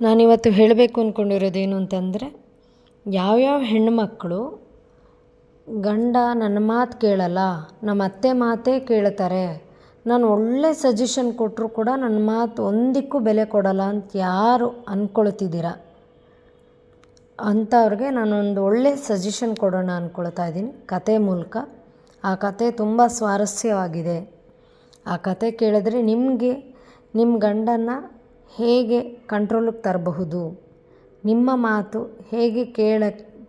ನಾನಿವತ್ತು ಹೇಳಬೇಕು ಅಂದ್ಕೊಂಡಿರೋದೇನು ಅಂತಂದರೆ, ಯಾವ್ಯಾವ ಹೆಣ್ಣುಮಕ್ಕಳು ಗಂಡ ನನ್ನ ಮಾತು ಕೇಳಲ್ಲ ನಮ್ಮ ಅತ್ತೆ ಮಾತೇ ಕೇಳ್ತಾರೆ, ನಾನು ಒಳ್ಳೆ ಸಜೆಷನ್ ಕೊಟ್ಟರು ಕೂಡ ನನ್ನ ಮಾತು ಒಂದಕ್ಕೂ ಬೆಲೆ ಕೊಡಲ್ಲ ಅಂತ ಯಾರು ಅಂದ್ಕೊಳ್ತಿದ್ದೀರ ಅಂಥವ್ರಿಗೆ ನಾನೊಂದು ಒಳ್ಳೆ ಸಜೆಷನ್ ಕೊಡೋಣ ಅಂದ್ಕೊಳ್ತಾ ಇದ್ದೀನಿ, ಕತೆ ಮೂಲಕ. ಆ ಕತೆ ತುಂಬ ಸ್ವಾರಸ್ಯವಾಗಿದೆ. ಆ ಕತೆ ಕೇಳಿದ್ರೆ ನಿಮಗೆ ನಿಮ್ಮ ಗಂಡನ್ನ ಹೇಗೆ ಕಂಟ್ರೋಲಿಗೆ ತರಬಹುದು? ನಿಮ್ಮ ಮಾತು ಹೇಗೆ ಕೇಳ,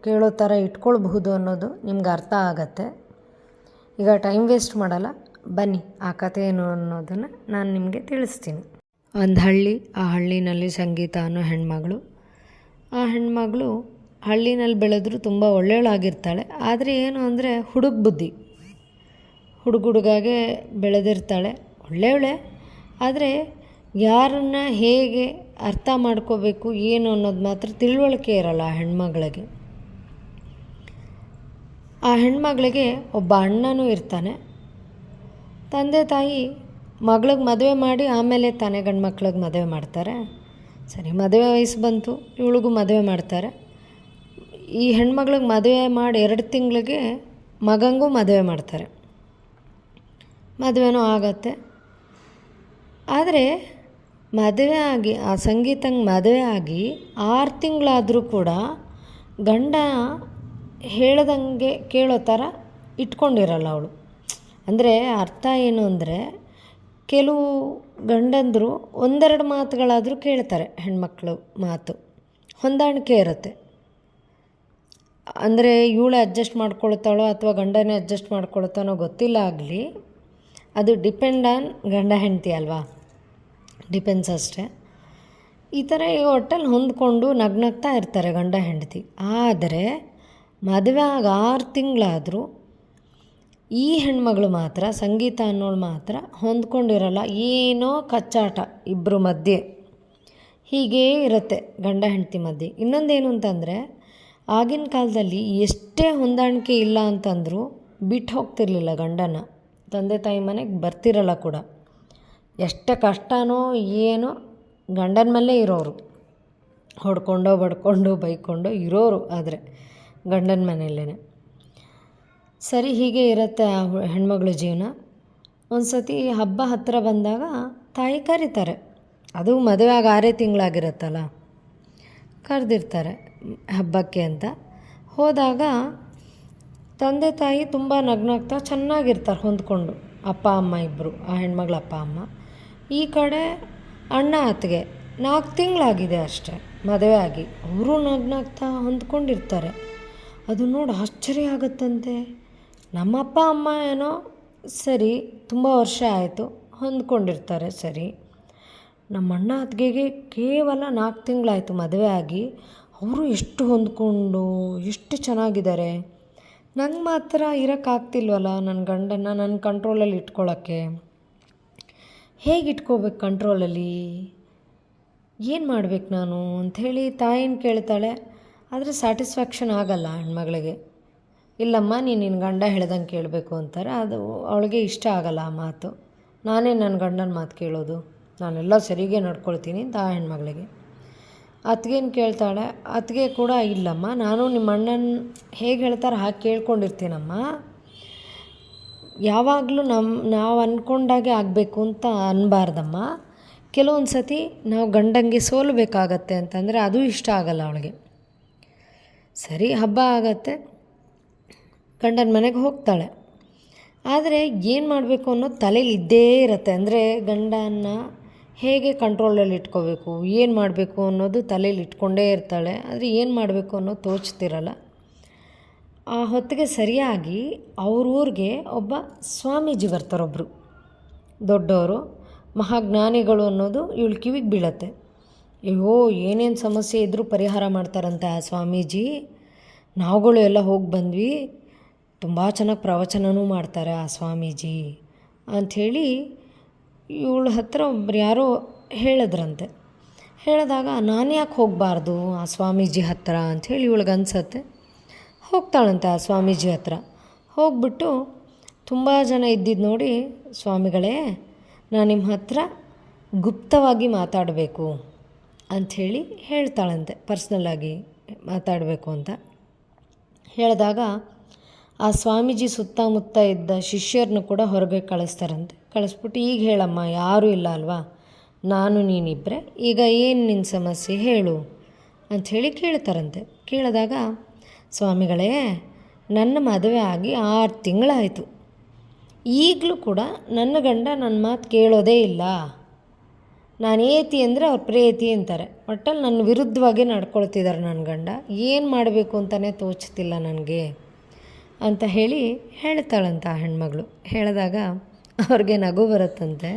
ಕೇಳೋ ಥರ ಇಟ್ಕೊಳ್ಬಹುದು ಅನ್ನೋದು ನಿಮ್ಗೆ ಅರ್ಥ ಆಗತ್ತೆ. ಈಗ ಟೈಮ್ ವೇಸ್ಟ್ ಮಾಡಲ್ಲ, ಬನ್ನಿ ಆ ಕಥೆ ಏನು ಅನ್ನೋದನ್ನು ನಾನು ನಿಮಗೆ ತಿಳಿಸ್ತೀನಿ. ಒಂದು ಹಳ್ಳಿ ಆ ಹಳ್ಳಿನಲ್ಲಿ ಸಂಗೀತ ಅನ್ನೋ ಹೆಣ್ಮಗಳು. ಆ ಹೆಣ್ಮಗಳು ಹಳ್ಳಿನಲ್ಲಿ ಬೆಳೆದ್ರೂ ತುಂಬ ಒಳ್ಳೆಯವಳಾಗಿರ್ತಾಳೆ ಆದರೆ ಏನು ಅಂದರೆ ಹುಡುಗ ಬುದ್ಧಿ. ಹುಡುಗ ಹುಡುಗಾಗೆ ಬೆಳೆದಿರ್ತಾಳೆ ಒಳ್ಳೆಯವಳೆ ಆದರೆ ಯಾರನ್ನ ಹೇಗೆ ಅರ್ಥ ಮಾಡ್ಕೋಬೇಕು ಏನು ಅನ್ನೋದು ಮಾತ್ರ ತಿಳುವಳಿಕೆ ಇರಲ್ಲ ಆ ಹೆಣ್ಮಗಳಿಗೆ. ಆ ಹೆಣ್ಮಗಳಿಗೆ ಒಬ್ಬ ಅಣ್ಣನೂ ಇರ್ತಾನೆ. ತಂದೆ ತಾಯಿ ಮಗಳಿಗೆ ಮದುವೆ ಮಾಡಿ ಆಮೇಲೆ ತಾನೇ ಗಂಡು ಮಕ್ಳಿಗೆ ಮದುವೆ ಮಾಡ್ತಾರೆ. ಸರಿ, ಮದುವೆ ವಯಸ್ಸು ಬಂತು, ಇವಳಿಗೂ ಮದುವೆ ಮಾಡ್ತಾರೆ. ಈ ಹೆಣ್ಮಗಳಿಗೆ ಮದುವೆ ಮಾಡಿ ಎರಡು ತಿಂಗಳಿಗೆ ಮಗಂಗೂ ಮದುವೆ ಮಾಡ್ತಾರೆ. ಮದುವೆನೂ ಆಗತ್ತೆ. ಆದರೆ ಮದುವೆ ಆಗಿ ಆ ಸಂಗೀತಂಗೆ ಮದುವೆ ಆಗಿ ಆರು ತಿಂಗಳಾದರೂ ಕೂಡ ಗಂಡ ಹೇಳ್ದಂಗೆ ಕೇಳೋ ಥರ ಇಟ್ಕೊಂಡಿರಲ್ಲ ಅವಳು. ಅಂದರೆ ಅರ್ಥ ಏನು ಅಂದರೆ ಕೆಲವು ಗಂಡಂದರು ಒಂದೆರಡು ಮಾತುಗಳಾದರೂ ಕೇಳ್ತಾರೆ ಹೆಣ್ಮಕ್ಳು ಮಾತು. ಹೊಂದಾಣಿಕೆ ಇರುತ್ತೆ. ಅಂದರೆ ಇವಳು ಅಡ್ಜಸ್ಟ್ ಮಾಡ್ಕೊಳ್ತಾಳೋ ಅಥವಾ ಗಂಡನೇ ಅಡ್ಜಸ್ಟ್ ಮಾಡ್ಕೊಳ್ತಾನೋ ಗೊತ್ತಿಲ್ಲ ಆಗಲಿ, ಅದು ಡಿಪೆಂಡ್ ಆನ್ ಗಂಡ ಹೆಂಡತಿ ಅಲ್ವಾ? ಡಿಪೆಂಡ್ಸ್ ಅಷ್ಟೇ. ಈ ಥರ ಈ ಒಟ್ಟಲ್ಲಿ ಹೊಂದ್ಕೊಂಡು ನಗ್ನಗ್ತಾ ಇರ್ತಾರೆ ಗಂಡ ಹೆಂಡತಿ. ಆದರೆ ಮದುವೆ ಆಗ ಆರು ತಿಂಗಳಾದರೂ ಈ ಹೆಣ್ಮಗಳು ಮಾತ್ರ, ಸಂಗೀತ ಅನ್ನೋಳು ಮಾತ್ರ ಹೊಂದ್ಕೊಂಡಿರಲ್ಲ. ಏನೋ ಕಚ್ಚಾಟ ಇಬ್ಬರು ಮಧ್ಯೆ. ಹೀಗೇ ಇರುತ್ತೆ ಗಂಡ ಹೆಂಡತಿ ಮಧ್ಯೆ. ಇನ್ನೊಂದೇನು ಅಂತಂದರೆ, ಆಗಿನ ಕಾಲದಲ್ಲಿ ಎಷ್ಟೇ ಹೊಂದಾಣಿಕೆ ಇಲ್ಲ ಅಂತಂದರೂ ಬಿಟ್ಟು ಹೋಗ್ತಿರ್ಲಿಲ್ಲ ಗಂಡನ. ತಂದೆ ತಾಯಿ ಮನೆಗೆ ಬರ್ತಿರಲ್ಲ ಕೂಡ. ಎಷ್ಟು ಕಷ್ಟನೋ ಏನೋ ಗಂಡನ ಮೇಲೆ ಇರೋರು. ಹೊಡ್ಕೊಂಡು, ಬಡ್ಕೊಂಡು, ಬೈಕೊಂಡು ಇರೋರು ಆದರೆ ಗಂಡನ ಮನೆಯಲ್ಲೇ ಸರಿ, ಹೀಗೆ ಇರುತ್ತೆ ಆ ಹೆಣ್ಮಗಳ ಜೀವನ. ಒಂದು ಸತಿ ಹಬ್ಬ ಹತ್ತಿರ ಬಂದಾಗ ತಾಯಿ ಕರೀತಾರೆ. ಅದು ಮದುವೆ ಆಗ ಆರೇ ತಿಂಗಳಾಗಿರುತ್ತಲ್ಲ, ಕರೆದಿರ್ತಾರೆ ಹಬ್ಬಕ್ಕೆ ಅಂತ. ಹೋದಾಗ ತಂದೆ ತಾಯಿ ತುಂಬ ನಗ್ನಾಗ್ತಾ ಚೆನ್ನಾಗಿರ್ತಾರೆ ಹೊಂದ್ಕೊಂಡು. ಅಪ್ಪ, ಅಮ್ಮ ಇಬ್ಬರು ಆ ಹೆಣ್ಮಗಳ ಅಪ್ಪ, ಅಮ್ಮ. ಈ ಕಡೆ ಅಣ್ಣ ಅತ್ತಿಗೆ ನಾಲ್ಕು ತಿಂಗಳಾಗಿದೆ ಅಷ್ಟೆ ಮದುವೆ ಆಗಿ ಅವರು ನಗ್ನಾಗ್ತಾ ಹೊಂದ್ಕೊಂಡಿರ್ತಾರೆ. ಅದು ನೋಡಿ, ಆಶ್ಚರ್ಯ ಆಗುತ್ತಂತೆ. ನಮ್ಮಪ್ಪ, ಅಮ್ಮ ಏನೋ ಸರಿ, ತುಂಬ ವರ್ಷ ಆಯಿತು, ಹೊಂದ್ಕೊಂಡಿರ್ತಾರೆ ಸರಿ. ನಮ್ಮ ಅಣ್ಣ ಅತ್ತಿಗೆಗೆ ಕೇವಲ ನಾಲ್ಕು ತಿಂಗಳಾಯಿತು ಮದುವೆ ಆಗಿ ಅವರು ಎಷ್ಟು ಹೊಂದ್ಕೊಂಡು, ಎಷ್ಟು ಚೆನ್ನಾಗಿದ್ದಾರೆ. ನಂಗೆ ಮಾತ್ರ ಇರೋಕ್ಕಾಗ್ತಿಲ್ವಲ್ಲ ನನ್ನ ಗಂಡನ್ನ ನನ್ನ ಕಂಟ್ರೋಲಲ್ಲಿ ಇಟ್ಕೊಳ್ಳೋಕ್ಕೆ ಹೇಗೆ ಇಟ್ಕೋಬೇಕು ಕಂಟ್ರೋಲಲ್ಲಿ ಏನು ಮಾಡ್ಬೇಕು ನಾನು? ಅಂಥೇಳಿ ತಾಯಿನ ಕೇಳ್ತಾಳೆ. ಆದರೆ ಸ್ಯಾಟಿಸ್ಫ್ಯಾಕ್ಷನ್ ಆಗಲ್ಲ ಹೆಣ್ಮಗಳಿಗೆ. ಇಲ್ಲಮ್ಮ, ನೀನು ನಿನ್ನ ಗಂಡ ಹೇಳ್ದಂಗೆ ಕೇಳಬೇಕು ಅಂತಾರೆ. ಅದು ಅವಳಿಗೆ ಇಷ್ಟ ಆಗಲ್ಲ ಆ ಮಾತು. ನಾನೇ ನನ್ನ ಗಂಡನ ಮಾತು ಕೇಳೋದು. ನಾನೆಲ್ಲ ಸರಿಗೆ ನಡ್ಕೊಳ್ತೀನಿ ಅಂತ ಆ ಹೆಣ್ಮಗಳಿಗೆ. ಅತ್ತಿಗೇನು ಕೇಳ್ತಾಳೆ. ಅತ್ತಿಗೆ ಕೂಡ ಇಲ್ಲಮ್ಮ, ನಾನು ನಿಮ್ಮ ಅಣ್ಣನ ಹೇಗೆ ಹೇಳ್ತಾರೆ ಹಾಗೆ ಕೇಳ್ಕೊಂಡಿರ್ತೀನಮ್ಮ. ಯಾವಾಗಲೂ ನಮ್ಮ ನಾವು ಅಂದ್ಕೊಂಡಾಗೆ ಆಗಬೇಕು ಅಂತ ಅನ್ನಬಾರ್ದಮ್ಮ ಕೆಲವೊಂದು ಸತಿ ನಾವು ಗಂಡಂಗೆ ಸೋಲಬೇಕಾಗತ್ತೆ ಅಂತಂದರೆ ಅದು ಇಷ್ಟ ಆಗಲ್ಲ ಅವಳಿಗೆ. ಸರಿ, ಹಬ್ಬ ಆಗತ್ತೆ, ಗಂಡನ ಮನೆಗೆ ಹೋಗ್ತಾಳೆ. ಆದರೆ ಏನು ಮಾಡಬೇಕು ಅನ್ನೋದು ತಲೆಯಲ್ಲಿ ಇದ್ದೇ ಇರುತ್ತೆ. ಅಂದರೆ ಗಂಡನ ಹೇಗೆ ಕಂಟ್ರೋಲಲ್ಲಿ ಇಟ್ಕೋಬೇಕು, ಏನು ಮಾಡಬೇಕು ಅನ್ನೋದು ತಲೆಯಲ್ಲಿ ಇಟ್ಕೊಂಡೇ ಇರ್ತಾಳೆ. ಆದರೆ ಏನು ಮಾಡಬೇಕು ಅನ್ನೋದು ತೋಚ್ತಿರಲ್ಲ. ಆ ಹೊತ್ತಿಗೆ ಸರಿಯಾಗಿ ಅವ್ರ ಊರಿಗೆ ಒಬ್ಬ ಸ್ವಾಮೀಜಿ ಬರ್ತಾರೊಬ್ಬರು ದೊಡ್ಡವರು ಮಹಾಜ್ಞಾನಿಗಳು ಅನ್ನೋದು ಇವಳು ಕಿವಿಗೆ ಬೀಳತ್ತೆ. ಅಯ್ಯೋ, ಏನೇನು ಸಮಸ್ಯೆ ಇದ್ದರೂ ಪರಿಹಾರ ಮಾಡ್ತಾರಂತೆ ಆ ಸ್ವಾಮೀಜಿ. ನಾವುಗಳು ಎಲ್ಲ ಹೋಗಿ ಬಂದ್ವಿ. ತುಂಬ ಚೆನ್ನಾಗಿ ಪ್ರವಚನವೂ ಮಾಡ್ತಾರೆ ಆ ಸ್ವಾಮೀಜಿ ಅಂಥೇಳಿ ಇವಳ ಹತ್ರ ಒಬ್ರು ಯಾರೋ ಹೇಳಿದ್ರಂತೆ. ಹೇಳಿದಾಗ, ನಾನು ಯಾಕೆ ಹೋಗಬಾರ್ದು ಆ ಸ್ವಾಮೀಜಿ ಹತ್ತಿರ ಅಂಥೇಳಿ ಇವಳಿಗೆ ಅನ್ಸತ್ತೆ. ಹೋಗ್ತಾಳಂತೆ ಆ ಸ್ವಾಮೀಜಿ ಹತ್ರ. ಹೋಗ್ಬಿಟ್ಟು ತುಂಬ ಜನ ಇದ್ದಿದ್ದು ನೋಡಿ, ಸ್ವಾಮಿಗಳೇ, ನಾನು ನಿಮ್ಮ ಹತ್ರ ಗುಪ್ತವಾಗಿ ಮಾತಾಡಬೇಕು ಅಂಥೇಳಿ ಹೇಳ್ತಾಳಂತೆ ಪರ್ಸ್ನಲ್ಲಾಗಿ ಮಾತಾಡಬೇಕು ಅಂತ. ಹೇಳಿದಾಗ ಆ ಸ್ವಾಮೀಜಿ ಸುತ್ತಮುತ್ತ ಇದ್ದ ಶಿಷ್ಯರನ್ನು ಕೂಡ ಹೊರಗೆ ಕಳಿಸ್ತಾರಂತೆ. ಕಳಿಸ್ಬಿಟ್ಟು, ಈಗ ಹೇಳಮ್ಮ, ಯಾರೂ ಇಲ್ಲ ಅಲ್ವಾ? ನಾನು ನೀನಿಬ್ಬರೆ ಈಗ ಏನು ನಿನ್ನ ಸಮಸ್ಯೆ? ಹೇಳು ಅಂಥೇಳಿ ಕೇಳ್ತಾರಂತೆ. ಕೇಳಿದಾಗ ಸ್ವಾಮಿಗಳೇ, ನನ್ನ ಮದುವೆ ಆಗಿ ಆರು ತಿಂಗಳಾಯಿತು. ಈಗಲೂ ಕೂಡ ನನ್ನ ಗಂಡ ನನ್ನ ಮಾತು ಕೇಳೋದೇ ಇಲ್ಲ. ನಾನು ಏತಿ ಅಂದರೆ ಅವ್ರು ಪ್ರೇತಿ ಅಂತಾರೆ. ಒಟ್ಟಲ್ಲಿ ನನ್ನ ವಿರುದ್ಧವಾಗಿ ನಡ್ಕೊಳ್ತಿದ್ದಾರೆ ನನ್ನ ಗಂಡ. ಏನು ಮಾಡಬೇಕು ಅಂತಲೇ ತೋಚ್ತಿಲ್ಲ ನನಗೆ ಅಂತ ಹೇಳಿ ಹೇಳ್ತಾಳಂತ ಆ ಹೆಣ್ಮಗಳು. ಹೇಳಿದಾಗ ಅವ್ರಿಗೆ ನಗು ಬರುತ್ತಂತೆ.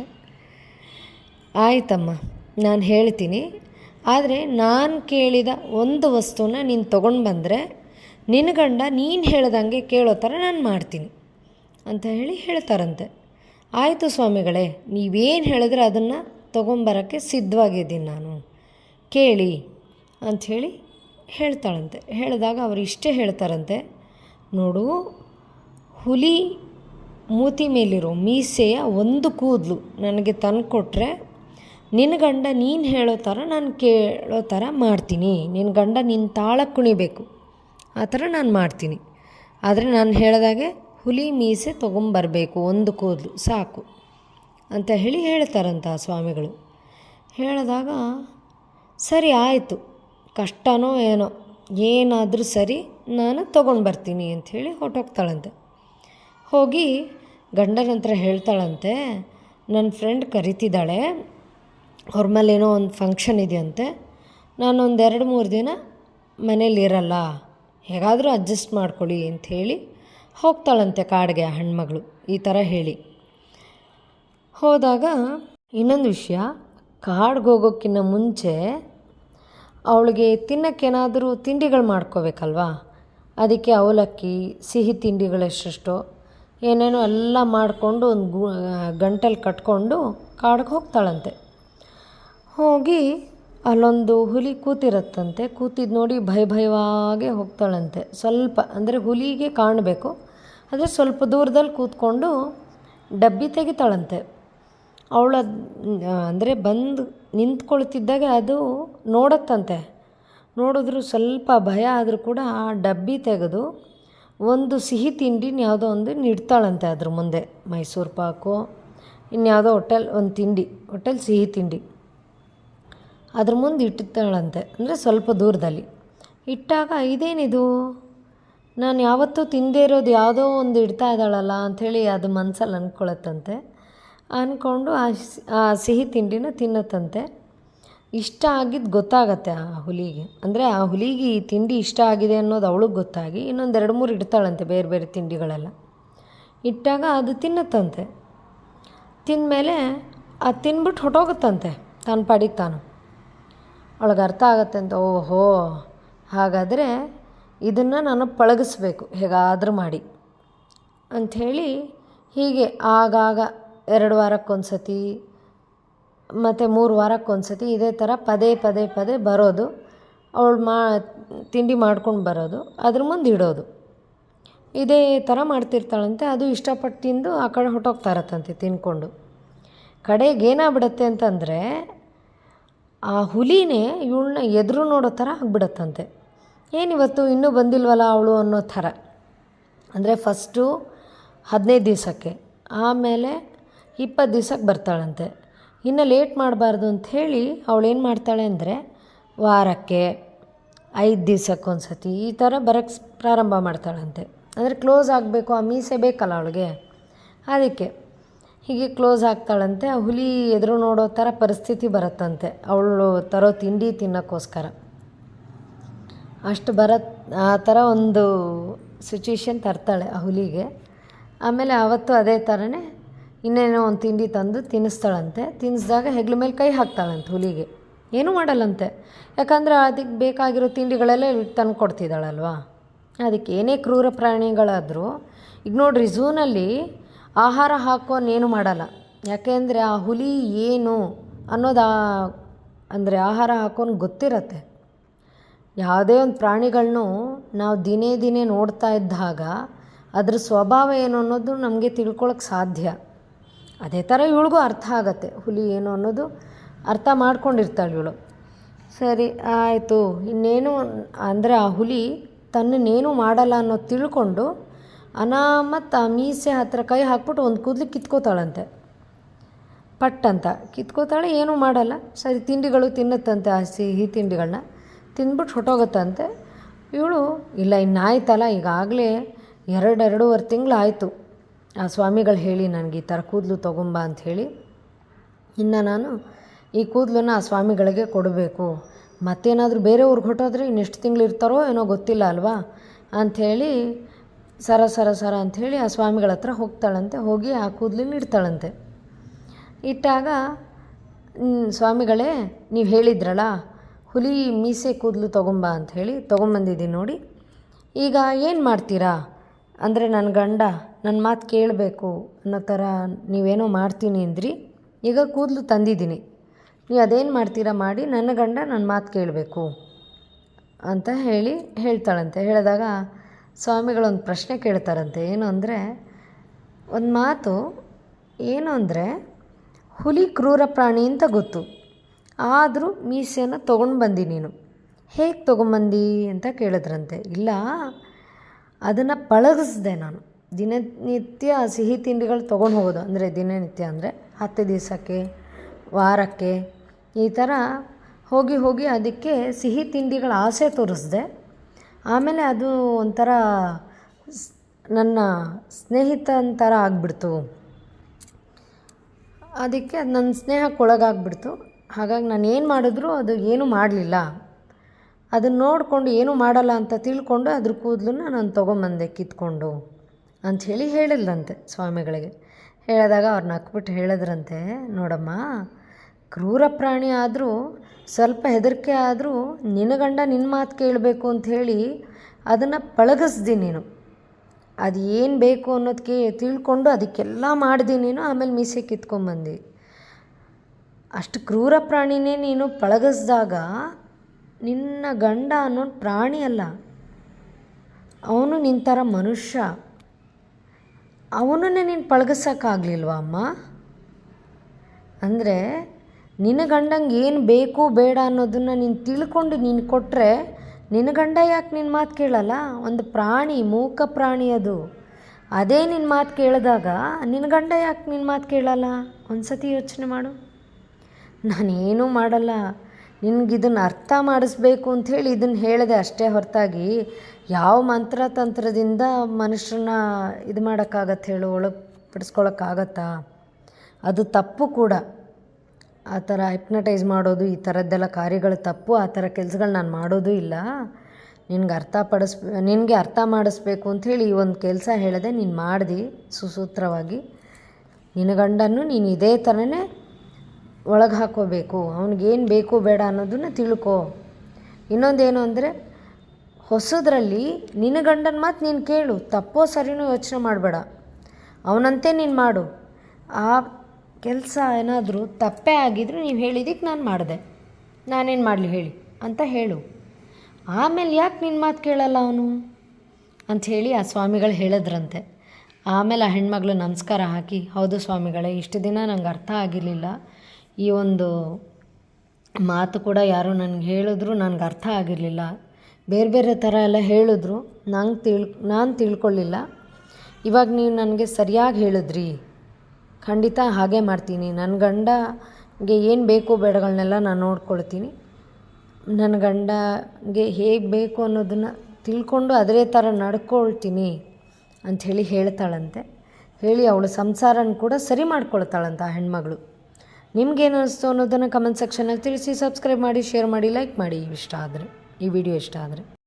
ಆಯ್ತಮ್ಮ, ನಾನು ಹೇಳ್ತೀನಿ. ಆದರೆ ನಾನು ಕೇಳಿದ ಒಂದು ವಸ್ತುನ ನೀನು ತೊಗೊಂಡು ಬಂದರೆ ನಿನ್ನ ಗಂಡ ನೀನು ಹೇಳ್ದಂಗೆ ಕೇಳೋ ಥರ ನಾನು ಮಾಡ್ತೀನಿ ಅಂತ ಹೇಳಿ ಹೇಳ್ತಾರಂತೆ. ಆಯಿತು ಸ್ವಾಮಿಗಳೇ, ನೀವೇನು ಹೇಳಿದ್ರೆ ಅದನ್ನು ತೊಗೊಂಬರೋಕ್ಕೆ ಸಿದ್ಧವಾಗಿದ್ದೀನಿ ನಾನು. ಕೇಳಿ ಅಂಥೇಳಿ ಹೇಳ್ತಾಳಂತೆ. ಹೇಳಿದಾಗ ಅವರು ಇಷ್ಟೇ ಹೇಳ್ತಾರಂತೆ. ನೋಡು, ಹುಲಿ ಮೂತಿ ಮೇಲಿರೋ ಮೀಸೆಯ ಒಂದು ಕೂದಲು ನನಗೆ ತಂದುಕೊಟ್ರೆ ನಿನ್ನ ಗಂಡ ನೀನು ಹೇಳೋ ಥರ ನಾನು ಕೇಳೋ ಥರ ಮಾಡ್ತೀನಿ. ನಿನ್ನ ಗಂಡ ನಿನ್ನ ತಾಳಕ್ಕೆ ಕುಣಿಬೇಕು. ಆ ಥರ ನಾನು ಮಾಡ್ತೀನಿ. ಆದರೆ ನಾನು ಹೇಳಿದಾಗೆ ಹುಲಿ ಮೀಸೆ ತೊಗೊಂಬರಬೇಕು ಒಂದು ಕೂದಲು ಸಾಕು ಅಂತ ಹೇಳಿ ಹೇಳ್ತಾರಂತ ಸ್ವಾಮಿಗಳು. ಹೇಳಿದಾಗ ಸರಿ ಆಯಿತು, ಕಷ್ಟನೋ ಏನೋ, ಏನಾದರೂ ಸರಿ ನಾನು ತೊಗೊಂಡು ಬರ್ತೀನಿ ಅಂಥೇಳಿ ಹೊರಟೋಗ್ತಾಳಂತೆ. ಹೋಗಿ ಗಂಡನ ಹತ್ರ ಹೇಳ್ತಾಳಂತೆ ನನ್ನ ಫ್ರೆಂಡ್ ಕರಿತಿದ್ದಾಳೆ, ಅವ್ರ ಮೇಲೆ ಏನೋ ಒಂದು ಫಂಕ್ಷನ್ ಇದೆಯಂತೆ, ನಾನೊಂದು ಎರಡು ಮೂರು ದಿನ ಮನೇಲಿ ಇರಲ್ಲ ಹೇಗಾದರೂ ಅಡ್ಜಸ್ಟ್ ಮಾಡ್ಕೊಳ್ಳಿ ಅಂತ ಹೇಳಿ ಹೋಗ್ತಾಳಂತೆ ಕಾಡಿಗೆ ಆ ಹೆಣ್ಮಗಳು. ಈ ಥರ ಹೇಳಿ. ಹೋದಾಗ ಇನ್ನೊಂದು ವಿಷಯ, ಕಾಡ್ಗೆ ಹೋಗೋಕ್ಕಿಂತ ಮುಂಚೆ ಅವಳಿಗೆ ತಿನ್ನೋಕ್ಕೇನಾದರೂ ತಿಂಡಿಗಳು ಮಾಡ್ಕೋಬೇಕಲ್ವಾ? ಅದಕ್ಕೆ ಅವಲಕ್ಕಿ, ಸಿಹಿ ತಿಂಡಿಗಳೆಷ್ಟೆಷ್ಟು, ಏನೇನೋ ಎಲ್ಲ ಮಾಡಿಕೊಂಡು ಒಂದು ಗು ಕಟ್ಕೊಂಡು ಕಾಡಿಗೆ ಹೋಗ್ತಾಳಂತೆ. ಹೋಗಿ ಅಲ್ಲೊಂದು ಹುಲಿ ಕೂತಿರತ್ತಂತೆ ಕೂತಿದ್ದು ನೋಡಿ ಭಯ ಭಯವಾಗಿ ಹೋಗ್ತಾಳಂತೆ. ಸ್ವಲ್ಪ, ಅಂದರೆ ಹುಲಿಗೆ ಕಾಣಬೇಕು, ಆದರೆ ಸ್ವಲ್ಪ ದೂರದಲ್ಲಿ ಕೂತ್ಕೊಂಡು ಡಬ್ಬಿ ತೆಗಿತಾಳಂತೆ. ಅವಳ, ಅಂದರೆ ಬಂದು ನಿಂತ್ಕೊಳ್ತಿದ್ದಾಗ ಅದು ನೋಡತ್ತಂತೆ. ನೋಡಿದ್ರು ಸ್ವಲ್ಪ ಭಯ ಆದರೂ ಕೂಡ ಆ ಡಬ್ಬಿ ತೆಗೆದು ಒಂದು ಸಿಹಿ ತಿಂಡಿನ ಯಾವುದೋ ಒಂದು ನೀಡ್ತಾಳಂತೆ ಅದ್ರ ಮುಂದೆ. ಮೈಸೂರು ಪಾಕು, ಇನ್ಯಾವುದೋ ಹೋಟೆಲ್, ಒಂದು ತಿಂಡಿ, ಹೋಟೆಲ್ ಸಿಹಿ ತಿಂಡಿ. ಅದ್ರ ಮುಂದೆ ಇಟ್ಟಿರ್ತಾಳಂತೆ. ಅಂದರೆ ಸ್ವಲ್ಪ ದೂರದಲ್ಲಿ. ಇಟ್ಟಾಗ ಇದೇನಿದು? ನಾನು ಯಾವತ್ತೂ ತಿಂದೇ ಇರೋದು ಯಾವುದೋ ಒಂದು ಇಡ್ತಾ ಇದ್ದಾಳಲ್ಲ ಅಂಥೇಳಿ ಅದು ಮನಸ್ಸಲ್ಲಿ ಅಂದ್ಕೊಳತ್ತಂತೆ ಅಂದ್ಕೊಂಡು ಆ ಸಿಹಿ ತಿಂಡಿನ ತಿನ್ನತ್ತಂತೆ. ಇಷ್ಟ ಆಗಿದ್ದು ಗೊತ್ತಾಗತ್ತೆ ಆ ಹುಲಿಗೆ. ಅಂದರೆ ಆ ಹುಲಿಗೆ ಈ ತಿಂಡಿ ಇಷ್ಟ ಆಗಿದೆ ಅನ್ನೋದು ಅವಳಿಗೆ ಗೊತ್ತಾಗಿ ಇನ್ನೊಂದು ಎರಡು ಮೂರು ಇಡ್ತಾಳಂತೆ ಬೇರೆ ಬೇರೆ ತಿಂಡಿಗಳೆಲ್ಲ. ಇಟ್ಟಾಗ ಅದು ತಿನ್ನತ್ತಂತೆ. ತಿಂದಮೇಲೆ ಅದು ತಿನ್ಬಿಟ್ಟು ಹೊಟ್ಟೋಗುತ್ತಂತೆ ತಾನು ಪಾಡಿಗೆ ತಾನು. ಅವಳಿಗೆ ಅರ್ಥ ಆಗತ್ತೆ ಅಂತ, ಓಹೋ, ಹಾಗಾದರೆ ಇದನ್ನು ನಾನು ಪಳಗಿಸ್ಬೇಕು, ಹೇಗಾದರೂ ಮಾಡಿ. ಅಂಥೇಳಿ ಹೀಗೆ ಆಗಾಗ ಎರಡು ವಾರಕ್ಕೊಂದು ಸತಿ ಮತ್ತು ಮೂರು ವಾರಕ್ಕೊಂದು ಸತಿ ಇದೇ ಥರ ಪದೇ ಪದೇ ಪದೇ ಬರೋದು, ಅವಳು ಮಾ, ತಿಂಡಿ ಮಾಡ್ಕೊಂಡು ಬರೋದು, ಅದ್ರ ಮುಂದೆ ಇಡೋದು. ಇದೇ ಥರ ಮಾಡ್ತಿರ್ತಾಳಂತೆ, ಅದು ಇಷ್ಟಪಟ್ಟು ತಿಂದು ಆ ಕಡೆ ಹೊಟ್ಟೋಗ್ತಾ ಇರತ್ತಂತೆ ತಿನ್ಕೊಂಡು. ಕಡೆಗೆ ಏನಾಗ್ಬಿಡತ್ತೆ ಅಂತಂದರೆ ಆ ಹುಲಿನೇ ಇವಳನ್ನ ಎದುರು ನೋಡೋ ಥರ ಆಗ್ಬಿಡತ್ತಂತೆ. ಏನಿವತ್ತು ಇನ್ನೂ ಬಂದಿಲ್ವಲ್ಲ ಅವಳು ಅನ್ನೋ ಥರ. ಅಂದರೆ ಫಸ್ಟು ಹದಿನೈದು ದಿವಸಕ್ಕೆ, ಆಮೇಲೆ ಇಪ್ಪತ್ತು ದಿವ್ಸಕ್ಕೆ ಬರ್ತಾಳಂತೆ. ಇನ್ನು ಲೇಟ್ ಮಾಡಬಾರ್ದು ಅಂಥೇಳಿ ಅವಳೇನು ಮಾಡ್ತಾಳೆ ಅಂದರೆ ವಾರಕ್ಕೆ ಐದು ದಿವ್ಸಕ್ಕೊಂದು ಸತಿ ಈ ಥರ ಬರೋಕ್ಕೆ ಪ್ರಾರಂಭ ಮಾಡ್ತಾಳಂತೆ. ಅಂದರೆ ಕ್ಲೋಸ್ ಆಗಬೇಕು, ಆ ಮೀಸೆ ಬೇಕಲ್ಲ ಅವಳಿಗೆ. ಅದಕ್ಕೆ ಹೀಗೆ ಕ್ಲೋಸ್ ಆಗ್ತಾಳಂತೆ, ಆ ಹುಲಿ ಎದುರು ನೋಡೋ ಥರ ಪರಿಸ್ಥಿತಿ ಬರುತ್ತಂತೆ, ಅವಳು ತರೋ ತಿಂಡಿ ತಿನ್ನೋಕ್ಕೋಸ್ಕರ. ಅಷ್ಟು ಬರತ್, ಆ ಥರ ಒಂದು ಸಿಚುವೇಶನ್ ತರ್ತಾಳೆ ಆ ಹುಲಿಗೆ. ಆಮೇಲೆ ಆವತ್ತು ಅದೇ ಥರನೇ ಇನ್ನೇನೋ ಒಂದು ತಿಂಡಿ ತಂದು ತಿನ್ನಿಸ್ತಾಳಂತೆ, ತಿನ್ನಿಸ್ದಾಗ ಹೆಗ್ಲ ಮೇಲೆ ಕೈ ಹಾಕ್ತಾಳಂತೆ ಹುಲಿಗೆ. ಏನೂ ಮಾಡಲ್ಲಂತೆ, ಯಾಕಂದರೆ ಅದಕ್ಕೆ ಬೇಕಾಗಿರೋ ತಿಂಡಿಗಳೆಲ್ಲ ತಂದು ಕೊಡ್ತಿದ್ದಾಳಲ್ವಾ. ಅದಕ್ಕೆ ಏನೇ ಕ್ರೂರ ಪ್ರಾಣಿಗಳಾದರೂ, ಈಗ ನೋಡ್ರಿ, ಝೂನಲ್ಲಿ ಆಹಾರ ಹಾಕೋನೇನು ಮಾಡಲ್ಲ. ಯಾಕೆಂದರೆ ಆ ಹುಲಿ ಏನು ಅನ್ನೋದು ಅಂದರೆ ಆಹಾರ ಹಾಕೋನು ಗೊತ್ತಿರತ್ತೆ. ಯಾವುದೇ ಒಂದು ಪ್ರಾಣಿಗಳನ್ನೂ ನಾವು ದಿನೇ ದಿನೇ ನೋಡ್ತಾ ಇದ್ದಾಗ ಅದ್ರ ಸ್ವಭಾವ ಏನು ಅನ್ನೋದು ನಮಗೆ ತಿಳ್ಕೊಳಕ್ಕೆ ಸಾಧ್ಯ. ಅದೇ ಥರ ಇವಳಿಗೂ ಅರ್ಥ ಆಗತ್ತೆ. ಹುಲಿ ಏನು ಅನ್ನೋದು ಅರ್ಥ ಮಾಡ್ಕೊಂಡಿರ್ತಾಳೆ ಇವಳು. ಸರಿ, ಆಯಿತು. ಇನ್ನೇನು ಅಂದರೆ ಆ ಹುಲಿ ತನ್ನನ್ನೇನು ಮಾಡಲ್ಲ ಅನ್ನೋದು ತಿಳ್ಕೊಂಡು ಅನಾಮತ್ ಆ ಮೀಸೆ ಹತ್ತಿರ ಕೈ ಹಾಕ್ಬಿಟ್ಟು ಒಂದು ಕೂದಲು ಕಿತ್ಕೋತಾಳಂತೆ. ಪಟ್ ಅಂತ ಕಿತ್ಕೋತಾಳೆ, ಏನೂ ಮಾಡಲ್ಲ. ಸರಿ, ತಿಂಡಿಗಳು ತಿನ್ನುತ್ತಂತೆ ಆ ಸಿಹಿ ತಿಂಡಿಗಳನ್ನ ತಿಂದ್ಬಿಟ್ಟು ಹೊಟ್ಟೋಗುತ್ತಂತೆ. ಇವಳು, ಇಲ್ಲ, ಇನ್ನಾಯ್ತಲ್ಲ, ಈಗಾಗಲೇ ಎರಡು ಎರಡೂವರೆ ತಿಂಗಳು ಆಯಿತು ಆ ಸ್ವಾಮಿಗಳು ಹೇಳಿ ನನಗೆ ಈ ಥರ ಕೂದಲು ತೊಗೊಂಬ ಅಂಥೇಳಿ ಇನ್ನು ನಾನು ಈ ಕೂದಲನ್ನ ಆ ಸ್ವಾಮಿಗಳಿಗೆ ಕೊಡಬೇಕು. ಮತ್ತೇನಾದರೂ ಬೇರೆ ಊರಿಗೆ ಹೊಟ್ಟೋದ್ರೆ ಇನ್ನೆಷ್ಟು ತಿಂಗಳು ಇರ್ತಾರೋ ಏನೋ ಗೊತ್ತಿಲ್ಲ ಅಲ್ವಾ? ಅಂಥೇಳಿ ಸರ ಸರ ಸರ ಅಂಥೇಳಿ ಆ ಸ್ವಾಮಿಗಳ ಹತ್ರ ಹೋಗ್ತಾಳಂತೆ. ಹೋಗಿ ಆ ಕೂದಲಿನ ಇಡ್ತಾಳಂತೆ. ಇಟ್ಟಾಗ ಸ್ವಾಮಿಗಳೇ, ನೀವು ಹೇಳಿದ್ರಲ್ಲ, ಹುಲಿ ಮೀಸೆ ಕೂದಲು ತೊಗೊಂಬ ಅಂಥೇಳಿ ತೊಗೊಂಬಂದಿದ್ದೀನಿ ನೋಡಿ. ಈಗ ಏನು ಮಾಡ್ತೀರಾ? ಅಂದರೆ ನನ್ನ ಗಂಡ ನನ್ನ ಮಾತು ಕೇಳಬೇಕು ಅನ್ನೋ ಥರ ನೀವೇನೋ ಮಾಡ್ತೀನಿ ಅಂದ್ರಿ. ಈಗ ಕೂದಲು ತಂದಿದ್ದೀನಿ. ನೀವು ಅದೇನು ಮಾಡ್ತೀರಾ ಮಾಡಿ ನನ್ನ ಗಂಡ ನನ್ನ ಮಾತು ಕೇಳಬೇಕು ಅಂತ ಹೇಳಿ ಹೇಳ್ತಾಳಂತೆ. ಹೇಳಿದಾಗ ಸ್ವಾಮಿಗಳೊಂದು ಪ್ರಶ್ನೆ ಕೇಳ್ತಾರಂತೆ, ಏನು ಅಂದರೆ, ಒಂದು ಮಾತು ಏನು ಅಂದರೆ, ಹುಲಿ ಕ್ರೂರ ಪ್ರಾಣಿ ಅಂತ ಗೊತ್ತು, ಆದರೂ ಮೀಸೆಯನ್ನು ತೊಗೊಂಡು ಬಂದಿ ನೀನು. ಹೇಗೆ ತೊಗೊಂಬಂದಿ ಅಂತ ಕೇಳಿದ್ರಂತೆ. ಇಲ್ಲ, ಅದನ್ನು ಪಳಗಿಸ್ದೆ ನಾನು. ದಿನನಿತ್ಯ ಸಿಹಿ ತಿಂಡಿಗಳು ತೊಗೊಂಡು ಹೋಗೋದು, ಅಂದರೆ ದಿನನಿತ್ಯ ಅಂದರೆ ಹತ್ತು ದಿವಸಕ್ಕೆ, ವಾರಕ್ಕೆ, ಈ ಥರ ಹೋಗಿ ಹೋಗಿ ಅದಕ್ಕೆ ಸಿಹಿ ತಿಂಡಿಗಳ ಆಸೆ ತೋರಿಸ್ದೆ. ಆಮೇಲೆ ಅದು ಒಂಥರ ನನ್ನ ಸ್ನೇಹಿತನ ಥರ ಆಗಿಬಿಡ್ತು. ಅದಕ್ಕೆ ಅದು ನನ್ನ ಸ್ನೇಹಕ್ಕೆ ಒಳಗಾಗ್ಬಿಡ್ತು. ಹಾಗಾಗಿ ನಾನು ಏನು ಮಾಡಿದ್ರು ಅದು ಏನೂ ಮಾಡಲಿಲ್ಲ. ಅದನ್ನು ನೋಡಿಕೊಂಡು ಏನೂ ಮಾಡಲ್ಲ ಅಂತ ತಿಳ್ಕೊಂಡು ಅದ್ರ ಕೂದಲನ್ನ ನಾನು ತೊಗೊಂಬಂದೆ ಕಿತ್ಕೊಂಡು ಅಂಥೇಳಿ ಹೇಳಿದ್ಲಂತೆ ಸ್ವಾಮಿಗಳಿಗೆ. ಹೇಳಿದಾಗ ಅವ್ರು ನಕ್ಬಿಟ್ಟು ಹೇಳಿದ್ರಂತೆ, ನೋಡಮ್ಮ ಕ್ರೂರ ಪ್ರಾಣಿ ಆದರೂ, ಸ್ವಲ್ಪ ಹೆದರಿಕೆ ಆದರೂ, ನಿನ್ನ ಗಂಡ ನಿನ್ನ ಮಾತು ಕೇಳಬೇಕು ಅಂಥೇಳಿ ಅದನ್ನು ಪಳಗಿಸ್ದಿ ನೀನು. ಅದು ಏನು ಬೇಕು ಅನ್ನೋದಕ್ಕೆ ತಿಳ್ಕೊಂಡು ಅದಕ್ಕೆಲ್ಲ ಮಾಡ್ದಿ ನೀನು, ಆಮೇಲೆ ಮೀಸೆ ಕಿತ್ಕೊಂಬಂದು ಅಷ್ಟು ಕ್ರೂರ ಪ್ರಾಣಿನೇ ನೀನು ಪಳಗಿಸ್ದಾಗ ನಿನ್ನ ಗಂಡ ಅನ್ನೋ ಪ್ರಾಣಿ ಅಲ್ಲ. ಅವನು ನಿನ್ನ ಥರ ಮನುಷ್ಯ. ಅವನನ್ನೇ ನೀನು ಪಳಗಿಸೋಕ್ಕಾಗಲಿಲ್ವಾ ಅಮ್ಮ? ಅಂದರೆ ನಿನ್ನ ಗಂಡಂಗೆ ಏನು ಬೇಕು ಬೇಡ ಅನ್ನೋದನ್ನು ನೀನು ತಿಳ್ಕೊಂಡು ನೀನು ಕೊಟ್ಟರೆ ನಿನ್ನ ಗಂಡ ಯಾಕೆ ನಿನ್ನ ಮಾತು ಕೇಳಲ್ಲ? ಒಂದು ಪ್ರಾಣಿ, ಮೂಕ ಪ್ರಾಣಿ ಅದು. ಅದೇ ನಿನ್ನ ಮಾತು ಕೇಳಿದಾಗ ನಿನ್ನ ಗಂಡ ಯಾಕೆ ನಿನ್ನ ಮಾತು ಕೇಳಲ್ಲ? ಒಂದು ಸತಿ ಯೋಚನೆ ಮಾಡು. ನಾನೇನೂ ಮಾಡಲ್ಲ. ನಿನಗಿದನ್ನು ಅರ್ಥ ಮಾಡಿಸ್ಬೇಕು ಅಂಥೇಳಿ ಇದನ್ನು ಹೇಳಿದೆ ಅಷ್ಟೇ ಹೊರತಾಗಿ ಯಾವ ಮಂತ್ರ ತಂತ್ರದಿಂದ ಮನುಷ್ಯರನ್ನ ಇದು ಮಾಡೋಕ್ಕಾಗತ್ತೆ ಹೇಳು, ಒಳಪಡಿಸ್ಕೊಳಕ್ಕಾಗತ್ತಾ? ಅದು ತಪ್ಪು ಕೂಡ. ಆ ಥರ ಹಿಪ್ನಟೈಸ್ ಮಾಡೋದು, ಈ ಥರದ್ದೆಲ್ಲ ಕಾರ್ಯಗಳು ತಪ್ಪು, ಆ ಥರ ಕೆಲ್ಸಗಳು ನಾನು ಮಾಡೋದು ಇಲ್ಲ. ನಿನಗೆ ಅರ್ಥ ಪಡಿಸ್, ನಿನಗೆ ಅರ್ಥ ಮಾಡಿಸ್ಬೇಕು ಅಂಥೇಳಿ ಈ ಒಂದು ಕೆಲಸ ಹೇಳಿದೆ ನೀನು ಮಾಡಿದೆ ಸುಸೂತ್ರವಾಗಿ. ನಿನ್ನ ಗಂಡನ್ನು ನೀನು ಇದೇ ಥರನೇ ಒಳಗೆ ಹಾಕೋಬೇಕು. ಅವ್ನಿಗೇನು ಬೇಕು ಬೇಡ ಅನ್ನೋದನ್ನ ತಿಳ್ಕೊ. ಇನ್ನೊಂದೇನು ಅಂದರೆ, ಹೊಸದ್ರಲ್ಲಿ ನಿನ್ನ ಗಂಡನ ಮಾತು ನೀನು ಕೇಳು. ತಪ್ಪೋ ಸರಿನೂ ಯೋಚನೆ ಮಾಡಬೇಡ. ಅವನಂತೆ ನೀನು ಮಾಡು. ಆ ಕೆಲಸ ಏನಾದರೂ ತಪ್ಪೇ ಆಗಿದ್ರೆ ನೀವು ಹೇಳಿದ್ದಕ್ಕೆ ನಾನು ಮಾಡಿದೆ. ನಾನೇನು ಮಾಡಲಿ ಹೇಳಿ, ಅಂತ ಹೇಳು. ಆಮೇಲೆ ಯಾಕೆ ನಿನ್ನ ಮಾತು ಕೇಳಲ್ಲ ಅವನು? ಅಂಥೇಳಿ ಆ ಸ್ವಾಮಿಗಳು ಹೇಳಿದ್ರಂತೆ. ಆಮೇಲೆ ಆ ಹೆಣ್ಮಗಳು ನಮಸ್ಕಾರ ಹಾಕಿ, ಹೌದು ಸ್ವಾಮಿಗಳೇ, ಇಷ್ಟು ದಿನ ನಂಗೆ ಅರ್ಥ ಆಗಿರಲಿಲ್ಲ. ಈ ಒಂದು ಮಾತು ಕೂಡ ಯಾರು ನನಗೆ ಹೇಳಿದ್ರು, ನನಗೆ ಅರ್ಥ ಆಗಿರಲಿಲ್ಲ. ಬೇರೆ ಬೇರೆ ಥರ ಎಲ್ಲ ಹೇಳಿದ್ರು. ನಂಗೆ ತಿಳ್, ನಾನು ತಿಳ್ಕೊಳ್ಳಿಲ್ಲ ಇವಾಗ ನೀವು ನನಗೆ ಸರಿಯಾಗಿ ಹೇಳಿದ್ರಿ. ಖಂಡಿತ ಹಾಗೆ ಮಾಡ್ತೀನಿ. ನನ್ನ ಗಂಡಗೆ ಏನು ಬೇಕು ಬೇಡಗಳನ್ನೆಲ್ಲ ನಾನು ನೋಡ್ಕೊಳ್ತೀನಿ. ನನ್ನ ಗಂಡಗೆ ಹೇಗೆ ಬೇಕು ಅನ್ನೋದನ್ನು ತಿಳ್ಕೊಂಡು ಅದೇ ಥರ ನಡ್ಕೊಳ್ತೀನಿ ಅಂಥೇಳಿ ಹೇಳ್ತಾಳಂತೆ. ಹೇಳಿ ಅವಳು ಸಂಸಾರನ ಕೂಡ ಸರಿ ಮಾಡ್ಕೊಳ್ತಾಳಂತ ಹೆಣ್ಮಗಳು. ನಿಮ್ಗೇನು ಅನಿಸ್ತು ಅನ್ನೋದನ್ನು ಕಮೆಂಟ್ ಸೆಕ್ಷನಲ್ಲಿ ತಿಳಿಸಿ ಸಬ್ಸ್ಕ್ರೈಬ್ ಮಾಡಿ ಶೇರ್ ಮಾಡಿ ಲೈಕ್ ಮಾಡಿ. ಇಷ್ಟ ಆದರೆ, ಈ ವಿಡಿಯೋ ಇಷ್ಟ ಆದರೆ.